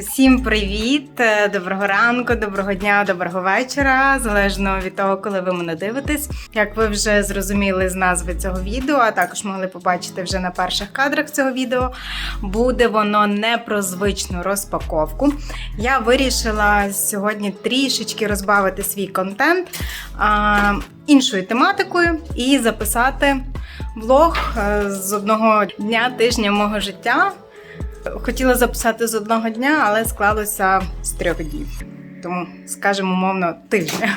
Усім привіт! Е, Доброго ранку, доброго дня, доброго вечора, залежно від того, коли ви мене дивитесь. Як ви вже зрозуміли з назви цього відео, а також могли побачити вже на перших кадрах цього відео, буде воно не про звичну розпаковку. Я вирішила сьогодні трішечки розбавити свій контент а, іншою тематикою і записати влог е, з одного дня тижня мого життя. Хотіла записати з одного дня, але склалося з трьох днів. Тому, скажімо, умовно, тижня.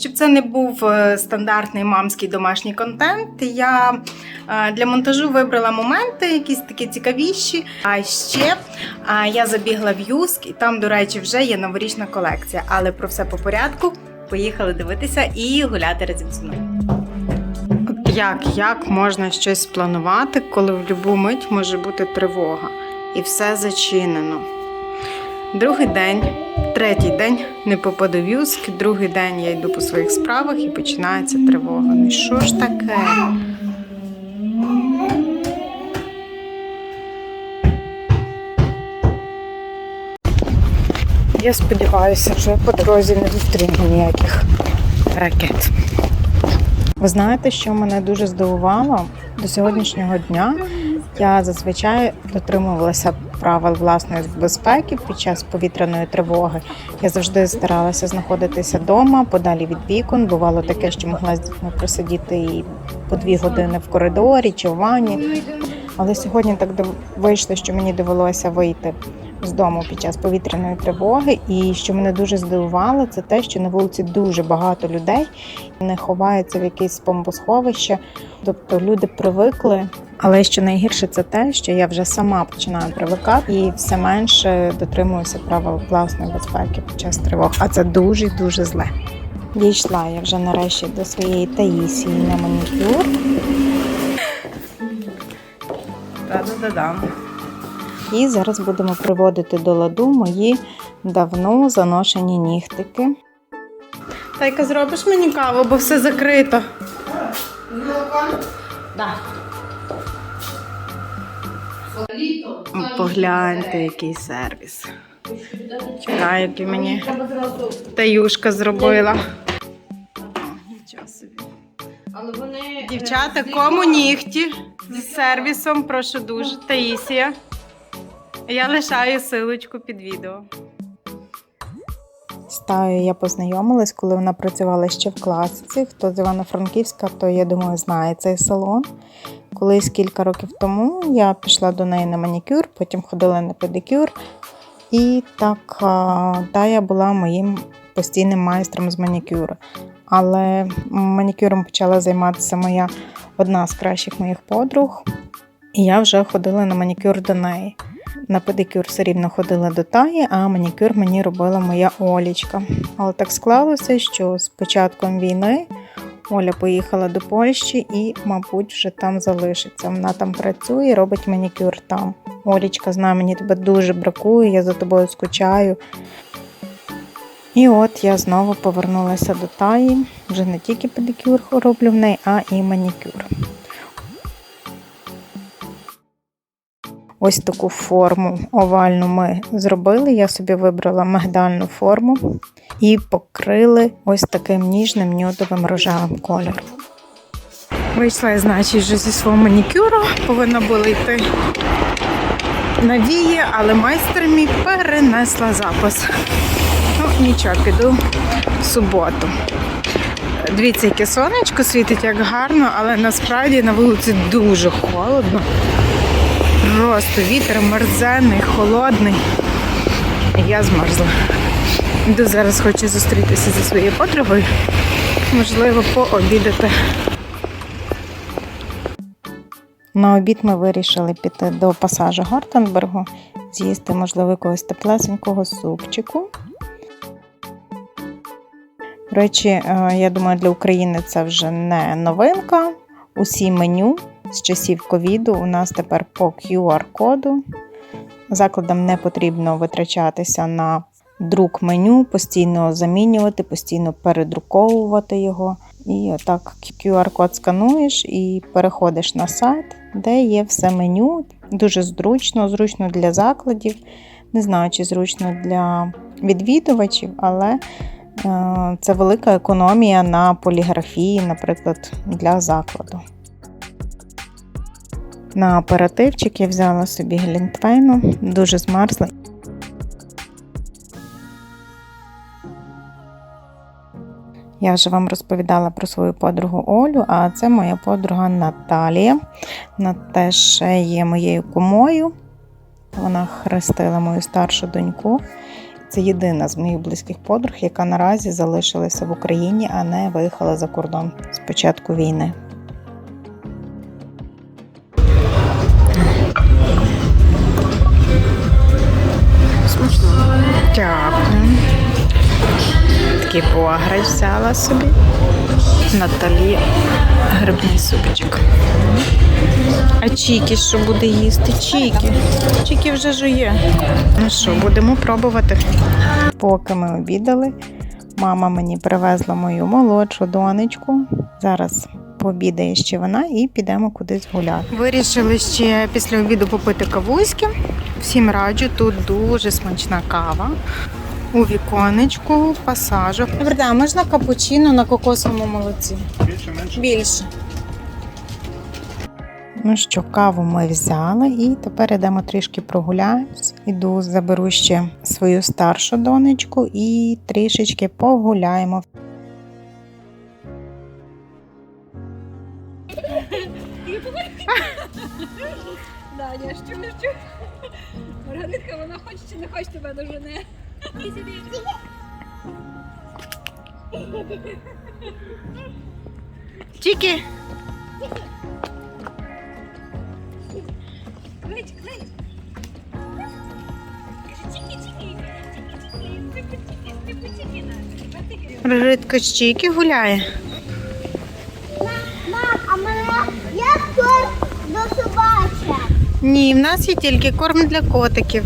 Щоб це не був е, стандартний мамський домашній контент, я е, для монтажу вибрала моменти, якісь такі цікавіші. А ще е, я забігла в Юск, і там, до речі, вже є новорічна колекція. Але про все по порядку. Поїхали дивитися і гуляти разом зі мною. Як, як можна щось спланувати, коли в будь-яку мить може бути тривога і все зачинено. Другий день, третій день не попаду в Юск, другий день я йду по своїх справах і починається тривога. Ну що ж таке? Я сподіваюся, що я по дорозі не зустріну ніяких ракет. Ви знаєте, що мене дуже здивувало до сьогоднішнього дня. Я зазвичай дотримувалася правил власної безпеки під час повітряної тривоги. Я завжди старалася знаходитися вдома, подалі від вікон. Бувало таке, що могла просидіти по дві години в коридорі чи в ванні. Але сьогодні так вийшло, що мені довелося вийти з дому під час повітряної тривоги. І що мене дуже здивувало, це те, що на вулиці дуже багато людей не ховаються в якесь бомбосховище. Тобто люди привикли. Але що найгірше, це те, що я вже сама починаю привикати і все менше дотримуюся правил власної безпеки під час тривог. А це дуже дуже зле. Дійшла я вже нарешті до своєї таїсії на манікюр. Та-да-да-да. І зараз будемо приводити до ладу мої давно заношені нігтики. Тайка, зробиш мені каву, бо все закрито. Да. Погляньте, який сервіс. Чекай, який мені таюшка зробила. Нічого собі. Дівчата, кому нігті з сервісом, прошу дуже. Таїсія. Я лишаю силочку під відео. З Таю я познайомилась, коли вона працювала ще в класиці. Хто з Івано-Франківська, то я думаю, знає цей салон. Колись кілька років тому я пішла до неї на манікюр, потім ходила на педикюр. І так Тая була моїм постійним майстром з манікюру. Але манікюром почала займатися моя одна з кращих моїх подруг. І я вже ходила на манікюр до неї. На педикюр все рівно ходила до Таї, а манікюр мені робила моя Олічка. Але так склалося, що з початком війни Оля поїхала до Польщі і, мабуть, вже там залишиться. Вона там працює, робить манікюр там. Олічка, знає, мені тебе дуже бракує, я за тобою скучаю. І от я знову повернулася до Таї. Вже не тільки педикюр роблю в неї, а і манікюр. Ось таку форму овальну ми зробили. Я собі вибрала мигдальну форму і покрили ось таким ніжним нюдовим рожевим кольором. Вийшла я, значить, вже зі свого манікюру, повинна була йти на вії, але майстер мій перенесла запис. Ну, нічого, піду в суботу. Дивіться, яке сонечко світить, як гарно, але насправді на вулиці дуже холодно. Просто вітер мерзенний, холодний. Я змерзла. Йду зараз хочу зустрітися зі своєю подругою. Можливо, пообідати. На обід ми вирішили піти до пасажу Гартенбергу, з'їсти, можливо, якогось теплесенького супчику. До речі, е, я думаю, для України це вже не новинка. Усі меню з часів ковіду у нас тепер по QR-коду. закладам не потрібно витрачатися на друк меню, постійно замінювати, постійно передруковувати його. І отак QR-код скануєш і переходиш на сайт, де є все меню. Дуже зручно, зручно для закладів. Не знаю, чи зручно для відвідувачів, але е, це велика економія на поліграфії, наприклад, для закладу. На аперативчик я взяла собі глінтвейну, дуже змерзла. Я вже вам розповідала про свою подругу Олю, а це моя подруга Наталія. Вона теж є моєю кумою. Вона хрестила мою старшу доньку. Це єдина з моїх близьких подруг, яка наразі залишилася в Україні, а не виїхала за кордон з початку війни. Дякую. Такий пограч взяла собі. Наталі грибний супчик. А Чікі що буде їсти? Чікі. Чікі вже жує. Ну що, будемо пробувати. Поки ми обідали, мама мені привезла мою молодшу донечку. Зараз пообідає ще вона і підемо кудись гуляти. Вирішили ще після обіду попити кавуськи. Всім раджу, тут дуже смачна кава. У віконечку, пасажу. Добре, а можна капучино на кокосовому молоці? Більше менше. Більше. Ну що, каву ми взяли і тепер йдемо трішки прогуляємось. Іду, заберу ще свою старшу донечку і трішечки погуляємо. Даня, що що? Марганитка, вона хоче чи не хоче тебе Клич, клич. Чики, чики, чики, чики, чики, чики, Ритка з Чіки гуляє. Мам, а мене як корм до собача? Ні, в нас є тільки корм для котиків.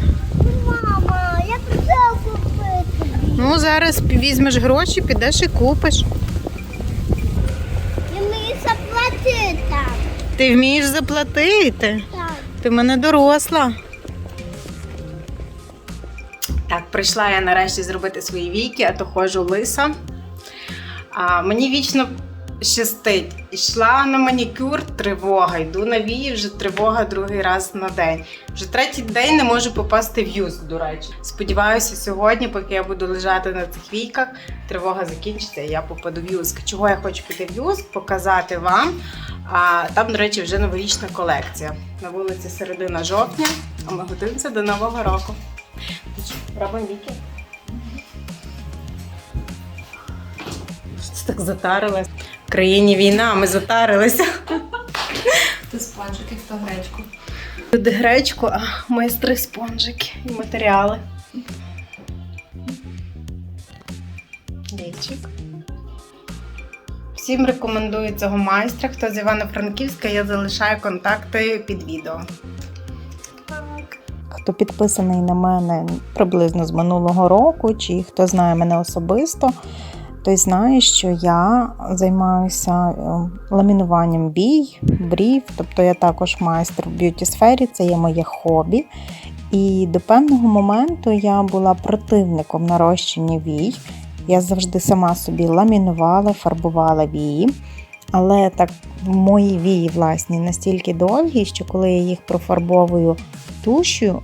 Мама, я хотіла купити. Ну, зараз візьмеш гроші, підеш і купиш. І мені заплатити. Ти вмієш заплатити. Так. Ти в мене доросла. Так, прийшла я нарешті зробити свої віки, а то ходжу лиса. А, мені вічно щастить. Йшла на манікюр тривога, йду на вії, вже тривога другий раз на день. Вже третій день не можу попасти в юз, до речі. Сподіваюся, сьогодні, поки я буду лежати на цих війках, тривога закінчиться і я попаду в юзк. Чого я хочу піти в юзк? Показати вам. А там, до речі, вже новорічна колекція. На вулиці середина жовтня, а ми готуємося до Нового року. Робимо віки. Так затарилась. В країні війна, ми затарилися. Ти спонжики, хто гречку. Люди гречку, а майстри спонжики і матеріали. Лічик. Всім рекомендую цього майстра. Хто з Івано-Франківська, я залишаю контакти під відео. Хто підписаний на мене приблизно з минулого року, чи хто знає мене особисто, той знає, що я займаюся е, ламінуванням бій, брів, тобто я також майстер в б'юті сфері, це є моє хобі. І до певного моменту я була противником нарощення вій. Я завжди сама собі ламінувала, фарбувала вії. Але так мої вії власні настільки довгі, що коли я їх профарбовую тушю,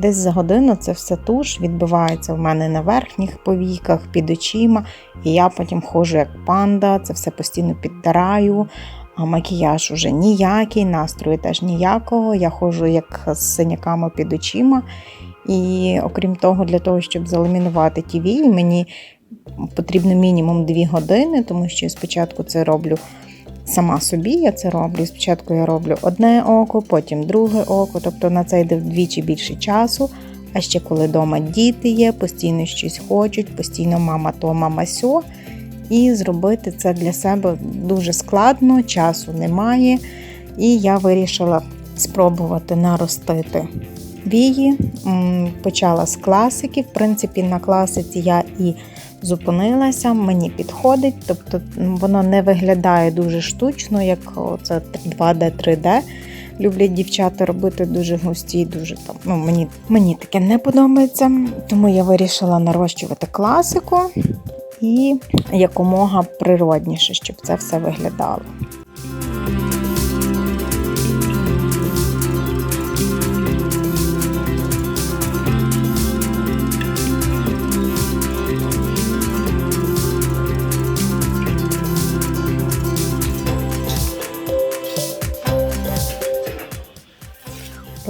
десь за годину це все туш відбивається в мене на верхніх повіках, під очима. І я потім ходжу як панда, це все постійно підтираю. А макіяж уже ніякий, настрою теж ніякого. Я ходжу як з синяками під очима. І окрім того, для того, щоб заламінувати ті вії, мені потрібно мінімум 2 години, тому що спочатку це роблю сама собі, я це роблю. Спочатку я роблю одне око, потім друге око, тобто на це йде вдвічі більше часу. А ще коли вдома діти є, постійно щось хочуть, постійно мама то, мама сьо. І зробити це для себе дуже складно, часу немає. І я вирішила спробувати наростити вії. Почала з класики. В принципі, на класиці я і зупинилася, мені підходить, тобто воно не виглядає дуже штучно, як це 2D, 3D. Люблять дівчата робити дуже густі, дуже там. Ну, мені, мені таке не подобається. Тому я вирішила нарощувати класику і якомога природніше, щоб це все виглядало.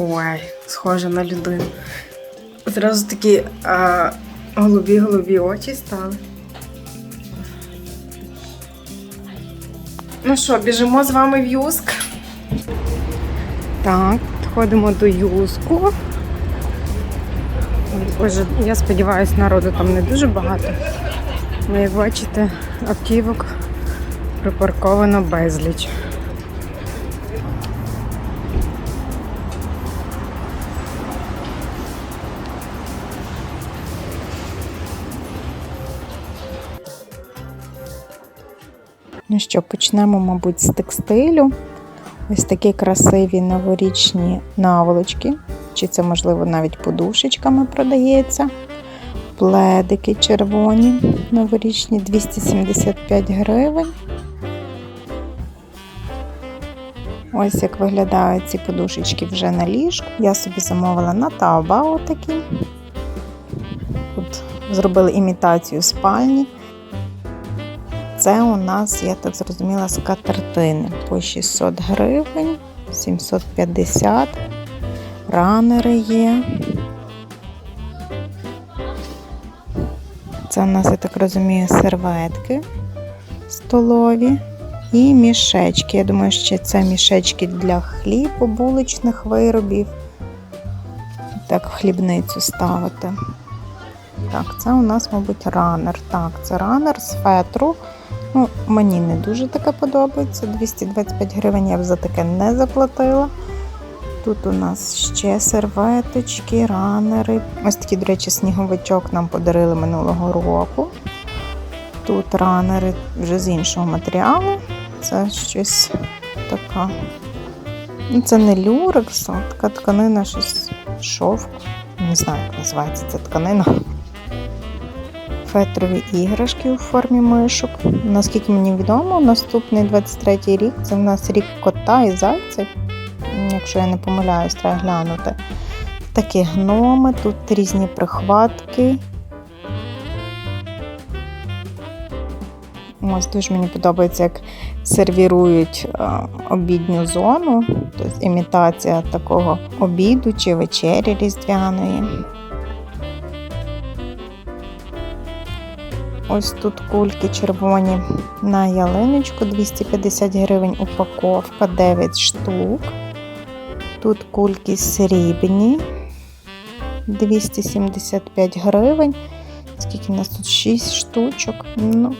Ой, схожа на людину. Зразу такі а, голубі-голубі очі стали. Ну що, біжимо з вами в Юск? Так, підходимо до Юску. Боже, я сподіваюся, народу там не дуже багато. Ну, як бачите, автівок припарковано безліч. Що, почнемо, мабуть, з текстилю. Ось такі красиві новорічні наволочки, чи це, можливо, навіть подушечками продається. Пледики червоні, новорічні 275 гривень. Ось як виглядають ці подушечки вже на ліжку. Я собі замовила на Taobao такі. Тут зробили імітацію спальні. Це у нас, я так зрозуміла, з катертини по 600 гривень, 750. Ранери є. Це у нас, я так розумію, серветки столові і мішечки. Я думаю, що це мішечки для хлібу, булочних виробів. Так, хлібницю ставити. Так, це у нас, мабуть, ранер. Так, це ранер з фетру. Ну, мені не дуже таке подобається. 225 гривень я б за таке не заплатила. Тут у нас ще серветочки, ранери. Ось такий, до речі, сніговичок нам подарили минулого року. Тут ранери вже з іншого матеріалу. Це щось така. Ну, це не люрекс, а така тканина, щось шовк. Не знаю, як називається ця тканина фетрові іграшки у формі мишок. Наскільки мені відомо, наступний 23-й рік це в нас рік кота і зайців. Якщо я не помиляюсь, треба глянути. Такі гноми, тут різні прихватки. Ось дуже мені подобається, як сервірують е, обідню зону, тобто імітація такого обіду чи вечері різдвяної. Ось тут кульки червоні на ялиночку 250 гривень упаковка, 9 штук. Тут кульки срібні 275 гривень. Скільки в нас тут 6 штучок. Ну.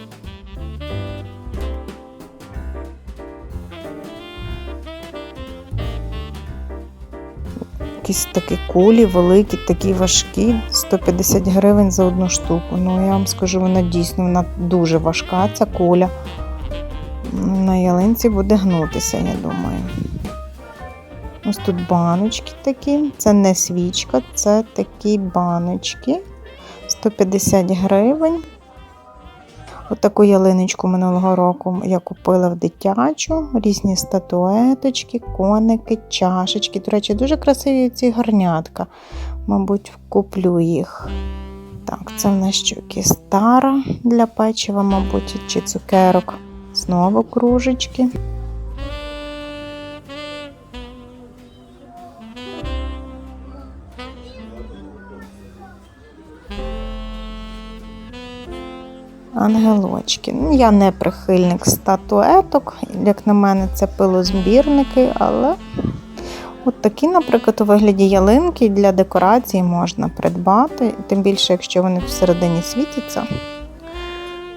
Якісь такі кулі, великі, такі важкі, 150 гривень за одну штуку. Ну, я вам скажу, вона дійсно вона дуже важка, ця куля. На ялинці буде гнутися, я думаю. Ось тут баночки такі. Це не свічка, це такі баночки. 150 гривень. Отаку ялиночку минулого року я купила в дитячу, різні статуеточки, коники, чашечки. До речі, дуже красиві ці гарнятка. Мабуть, куплю їх. Так, це в нас щоки стара для печива, мабуть, чи цукерок. Знову кружечки. Ангелочки. Ну, я не прихильник статуеток, як на мене, це пилозбірники, але от такі, наприклад, у вигляді ялинки для декорації можна придбати, тим більше, якщо вони всередині світяться.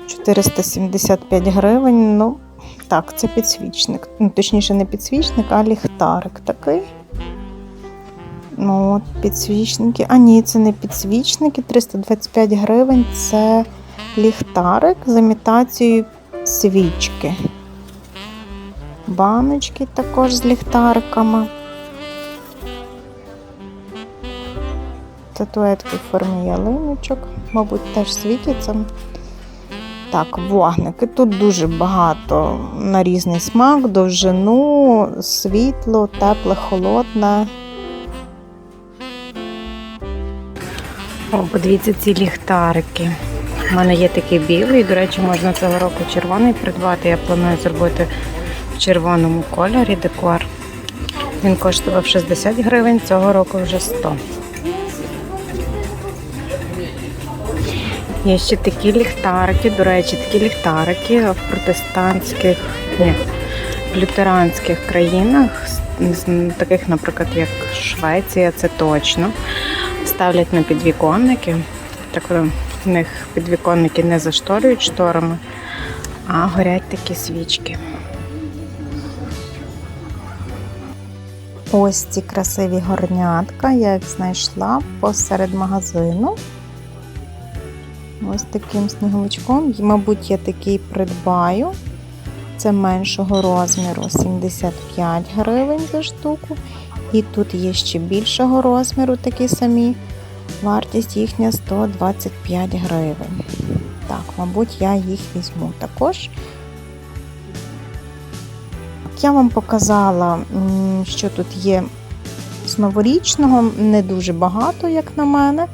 475 гривень. Ну, так, це підсвічник. Ну, точніше, не підсвічник, а ліхтарик такий. Ну, от підсвічники. А ні, це не підсвічники. 325 гривень це ліхтарик з імітацією свічки. Баночки також з ліхтариками. Статуетки в формі ялиночок, мабуть, теж світяться. Так, вогники. Тут дуже багато на різний смак, довжину, світло, тепле, холодне. О, подивіться ці ліхтарики. У мене є такий білий, до речі, можна цього року червоний придбати. Я планую зробити в червоному кольорі декор. Він коштував 60 гривень, цього року вже 100. Є ще такі ліхтарики, до речі, такі ліхтарики в протестантських, ні, в лютеранських країнах, таких, наприклад, як Швеція, це точно. Ставлять на підвіконники. Так в них підвіконники не зашторюють шторами, а горять такі свічки. Ось ці красиві горнятка, я їх знайшла посеред магазину. Ось таким сніговичком. Мабуть, я такий придбаю. Це меншого розміру 75 гривень за штуку. І тут є ще більшого розміру такі самі. Вартість їхня 125 гривень. Так, мабуть, я їх візьму також. Я вам показала, що тут є з новорічного, не дуже багато, як на мене.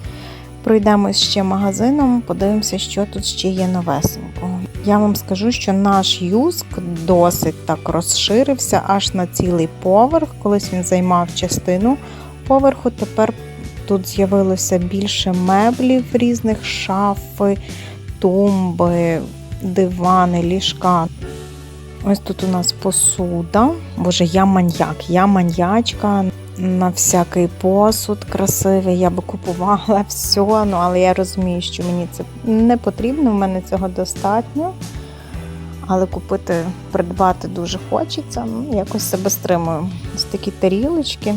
Пройдемось ще магазином, подивимося, що тут ще є новесенького. Я вам скажу, що наш юск досить так розширився аж на цілий поверх. Колись він займав частину поверху. Тепер тут з'явилося більше меблів різних шафи, тумби, дивани, ліжка. Ось тут у нас посуда. Боже, я маньяк, я маньячка на всякий посуд красивий. Я би купувала все, ну але я розумію, що мені це не потрібно, в мене цього достатньо. Але купити, придбати дуже хочеться. Ну, якось себе стримую. Ось такі тарілочки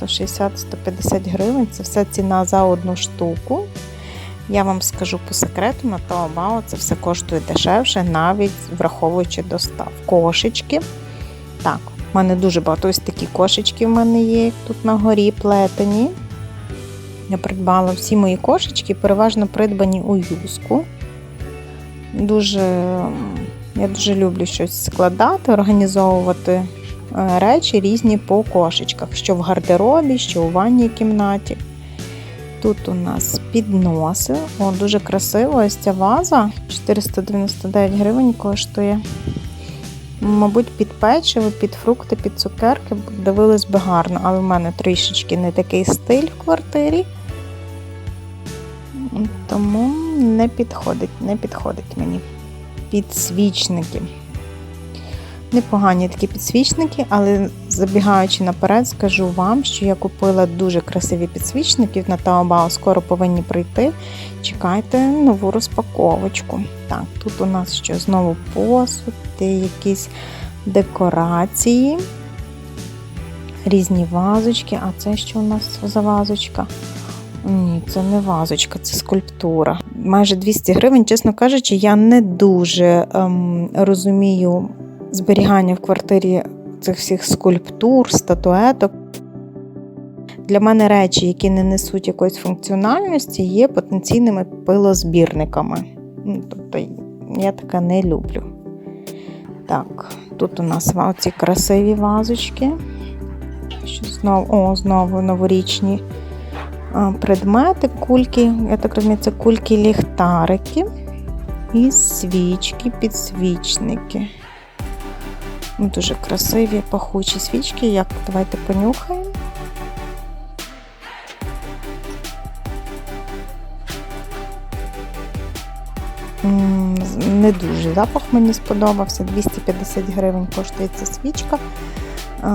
160-150 гривень. Це все ціна за одну штуку. Я вам скажу по секрету, на Taobao це все коштує дешевше, навіть враховуючи достав. Кошечки. Так, в мене дуже багато ось такі кошечки в мене є, тут на горі плетені. Я придбала всі мої кошечки, переважно придбані у юску. Дуже, я дуже люблю щось складати, організовувати речі різні по кошечках, що в гардеробі, що у ванній кімнаті. Тут у нас підноси. О, дуже красиво. Ось ця ваза 499 гривень коштує. Мабуть, під печиво, під фрукти, під цукерки дивились би гарно, але в мене трішечки не такий стиль в квартирі. Тому не підходить, не підходить мені. Підсвічники. Непогані такі підсвічники, але забігаючи наперед, скажу вам, що я купила дуже красиві підсвічники на Taobao, скоро повинні прийти. Чекайте нову розпаковочку. Так, тут у нас що знову посуд, якісь декорації, різні вазочки. А це що у нас за вазочка? Ні, це не вазочка, це скульптура. Майже 200 гривень, чесно кажучи, я не дуже ем, розумію зберігання в квартирі цих всіх скульптур, статуеток. Для мене речі, які не несуть якоїсь функціональності, є потенційними пилозбірниками. Ну, Тобто я таке не люблю. Так, тут у нас ці красиві вазочки. Що знову, о, знову новорічні предмети, кульки. Я так розумію, це кульки ліхтарики і свічки, підсвічники. Ну, Дуже красиві пахучі свічки. Як давайте понюхаємо. Не дуже запах мені сподобався. 250 гривень коштує ця свічка.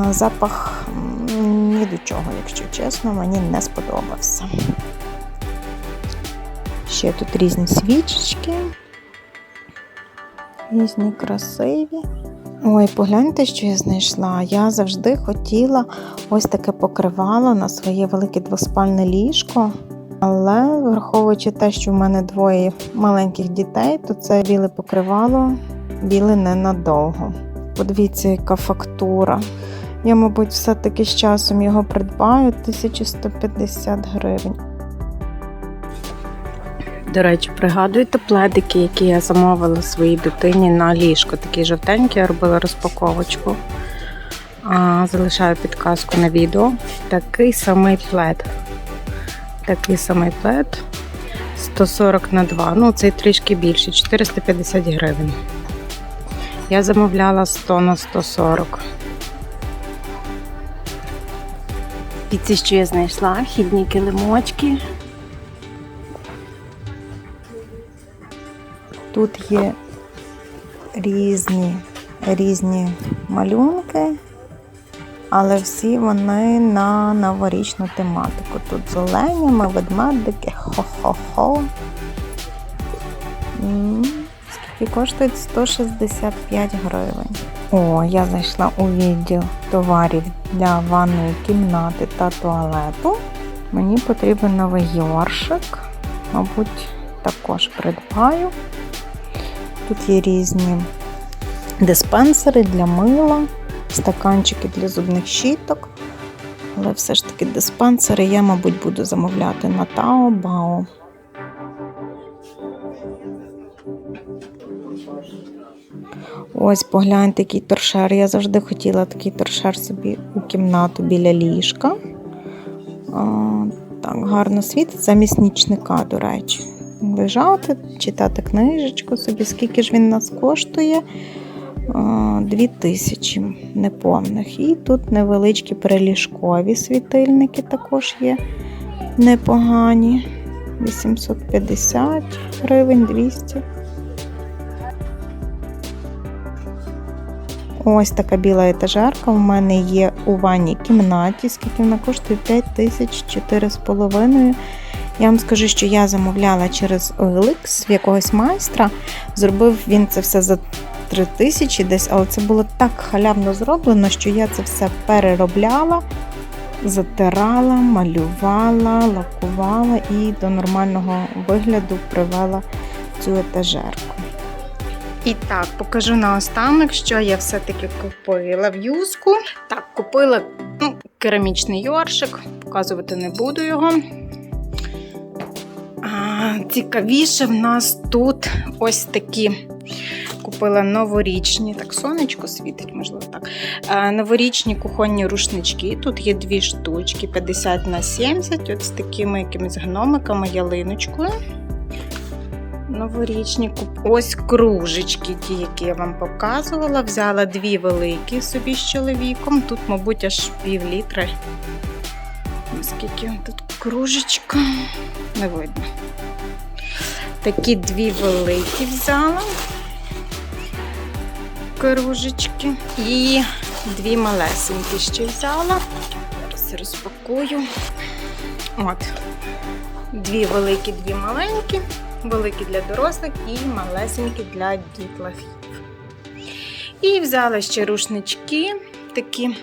Запах ні до чого, якщо чесно, мені не сподобався. Ще тут різні свічечки. Різні красиві. Ой, погляньте, що я знайшла. Я завжди хотіла ось таке покривало на своє велике двоспальне ліжко. Але враховуючи те, що в мене двоє маленьких дітей, то це біле покривало біле ненадовго. Подивіться, яка фактура. Я, мабуть, все-таки з часом його придбаю 1150 гривень. До речі, пригадуєте пледики, які я замовила своїй дитині на ліжко. Такі жовтенькі, я робила розпаковочку. Залишаю підказку на відео. Такий самий плед. Такий самий плед. 140 на 2. Ну, цей трішки більший, 450 гривень. Я замовляла 100 на 140. І ці, що я знайшла, хідні килимочки. Тут є різні, різні малюнки, але всі вони на новорічну тематику. Тут з оленями, ведмедики, хо-хо-хо. Скільки коштують 165 гривень. О, я зайшла у відділ товарів для ванної кімнати та туалету. Мені потрібен новий йоршик. Мабуть, також придбаю. Тут є різні диспенсери для мила, стаканчики для зубних щіток. Але все ж таки диспенсери я, мабуть, буду замовляти на Taobao. Ось погляньте, який торшер. Я завжди хотіла такий торшер собі у кімнату біля ліжка. А, так, гарно світить замість нічника, до речі. Лежати, читати книжечку собі. Скільки ж він нас коштує? А, Дві тисячі неповних. І тут невеличкі переліжкові світильники також є непогані. 850 гривень, 200. Ось така біла етажерка у мене є у ванній кімнаті, скільки вона коштує 5 тисяч 4,5. Я вам скажу, що я замовляла через OLX якогось майстра. Зробив він це все за 3 тисячі десь, але це було так халявно зроблено, що я це все переробляла, затирала, малювала, лакувала і до нормального вигляду привела цю етажерку. І так, покажу наостанок, що я все-таки купила в юску. Так, купила ну, керамічний йоршик, показувати не буду його. Цікавіше в нас тут ось такі. Купила новорічні, так, сонечко світить, можливо, так. Новорічні кухонні рушнички. Тут є дві штучки, 50 на 70, от з такими якимись гномиками, ялиночкою. Новорічні. Ось кружечки, ті, які я вам показувала. Взяла дві великі собі з чоловіком. Тут, мабуть, аж пів літри. Наскільки тут кружечка? Не видно. Такі дві великі взяла кружечки. І дві малесенькі ще взяла. Зараз розпакую. От. Дві великі, дві маленькі великі для дорослих і малесенькі для дітлахів. І взяла ще рушнички, такі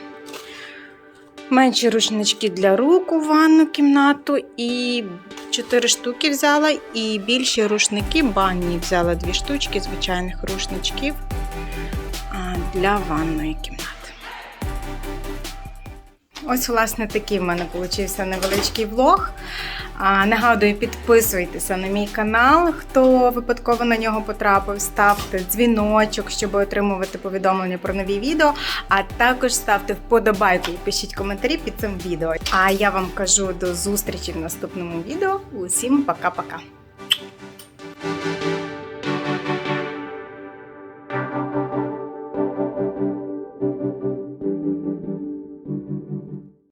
менші рушнички для рук у ванну кімнату. І 4 штуки взяла, і більші рушники банні взяла дві штучки звичайних рушничків для ванної кімнати. Ось, власне, такий в мене вийшов невеличкий влог. А, Нагадую, підписуйтеся на мій канал, хто випадково на нього потрапив, ставте дзвіночок, щоб отримувати повідомлення про нові відео. А також ставте вподобайку і пишіть коментарі під цим відео. А я вам кажу до зустрічі в наступному відео. Усім пока-пока!